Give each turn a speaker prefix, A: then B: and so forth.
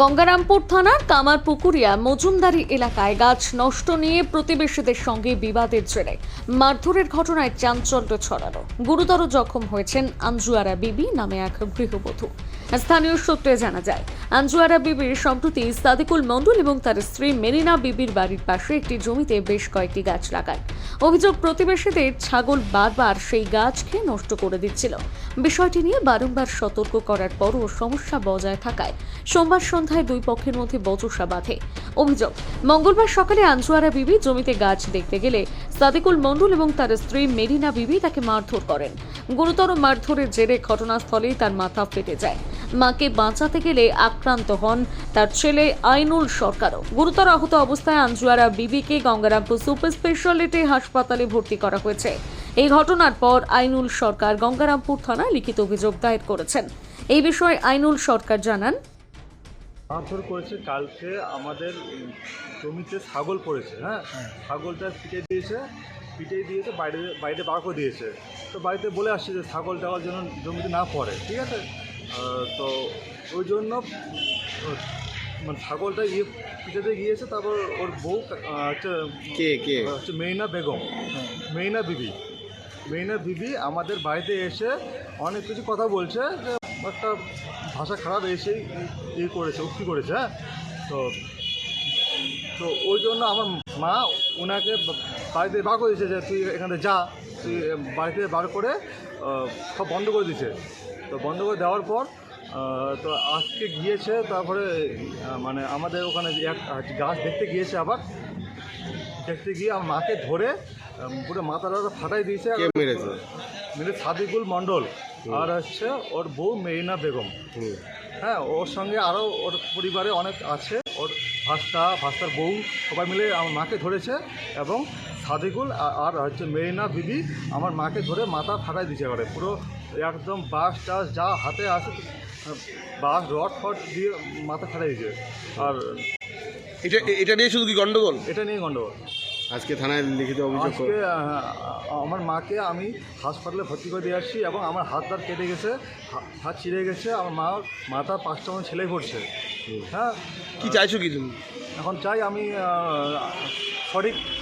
A: গঙ্গারামপুর থানার কামারপুকুরিয়া মজুমদারি এলাকায় গাছ নষ্ট নিয়ে প্রতিবেশীদের সঙ্গে বিবাদের জেরে মারধরের ঘটনায় চাঞ্চল্য ছড়ানো গুরুতর জখম হয়েছেন আঞ্জুয়ারা বিবি নামে এক গৃহবধূ। স্থানীয় সূত্রে জানা যায়, আঞ্জুয়ারা বিবির সম্প্রতি সাদিকুল মণ্ডল এবং তার স্ত্রী মেরিনা বিবির বাড়ির পাশে একটি জমিতে বেশ কয়েকটি গাছ লাগান অভিযোগ, প্রতিবেশীদের ছাগল বারবার সেই গাছ খেয়ে নষ্ট করে দিচ্ছিল। বিষয়টি নিয়ে বারংবার সতর্ক করার পরও সমস্যা বজায় থাকায় সোমবার সন্ধ্যায় দুই পক্ষের মধ্যে বচসা বাঁধে। অভিযোগ, মঙ্গলবার সকালে আঞ্জুয়ারা বিবি জমিতে গাছ দেখতে গেলে সাদিকুল মণ্ডল এবং তার স্ত্রী মেরিনা বিবি তাকে মারধর করেন। গুরুতর মারধরের জেরে ঘটনাস্থলেই তার মাথা ফেটে যায়। মাকে বাঁচাতে গেলে আক্রান্ত হন তার ছেলে আইনুল সরকারও। গুরুতর আহত অবস্থায় আঞ্জুয়ারা বিবিকে গঙ্গারামপুর সুপার স্পেশালিটি হাসপাতালে ভর্তি করা হয়েছে। এই ঘটনার পর আইনুল সরকার গঙ্গারামপুর থানায় লিখিত অভিযোগ দায়ের করেছেন। এই বিষয়ে আইনুল সরকার জানান।
B: মারধর করেছে কালকে আমাদের জমিতে ছাগল পড়েছে হ্যাঁ? ছাগলটা পিটে দিয়েছে পিটে দিয়েছে বাইরে বাইরে বার করে দিয়েছে। তো বাড়িতে বলে আসছে যে ছাগল টাগল যেন জমিতে না পড়ে, ঠিক আছে? তো ওই জন্য মানে ছাগলটা ইয়ে পিটেতে গিয়েছে তারপর ওর বউ হচ্ছে
C: কে কে?
B: হচ্ছে মেইনা বেগম। মেইনা বিবি। মেইনা বিবি আমাদের বাড়িতে এসে অনেক কিছু কথা বলছে যে একটা ভাষা খারাপ এসেই ই করেছে উক্তি করেছে হ্যাঁ? তো তো ওই জন্য আমার মা ওনাকে বাড়িতে বার করে দিয়েছে যে তুই এখানে যা তুই বাড়িতে বার করে সব বন্ধ করে দিয়েছে। তো বন্ধ করে দেওয়ার পর তো আজকে গিয়েছে তারপরে মানে আমাদের ওখানে যে এক গাছ দেখতে গিয়েছে আবার। দেখতে গিয়ে আমার মাকে ধরে পুরো মাথাটা ফাটাই দিয়েছে
C: মেরেছে?
B: মেরে সাদিকুল মণ্ডল। আর হচ্ছে ওর বউ মেরিনা বেগম। হ্যাঁ ওর সঙ্গে আরও ওর পরিবারে অনেক আছে। ওর ভাস্তা ভাস্তার বউ সবাই মিলে আমার মাকে ধরেছে এবং সাদিকুল আর হচ্ছে মেরিনা বিবি আমার মাকে ধরে মাথা ফাটাই দিয়েছে করে পুরো একদম বাঁশ টাস যা হাতে আসে বাঁশ রড ফট দিয়ে মাথা ফাটাই দিয়েছে। আর
C: এটা এটা নিয়ে শুধু কি গন্ডগোল?
B: এটা নিয়ে গণ্ডগোল
C: আজকে থানায় লিখিত অভিযোগ
B: আজকে আমার মাকে আমি হাসপাতালে ভর্তি করে দিয়ে আসছি এবং আমার হাত দাঁত কেটে গেছে হাত ছিঁড়ে গেছে আমার মা মাথা পাঁচটা মতো ছেলে পড়ছে। হ্যাঁ?
C: কি চাইছো কি তুমি?
B: এখন চাই আমি সঠিক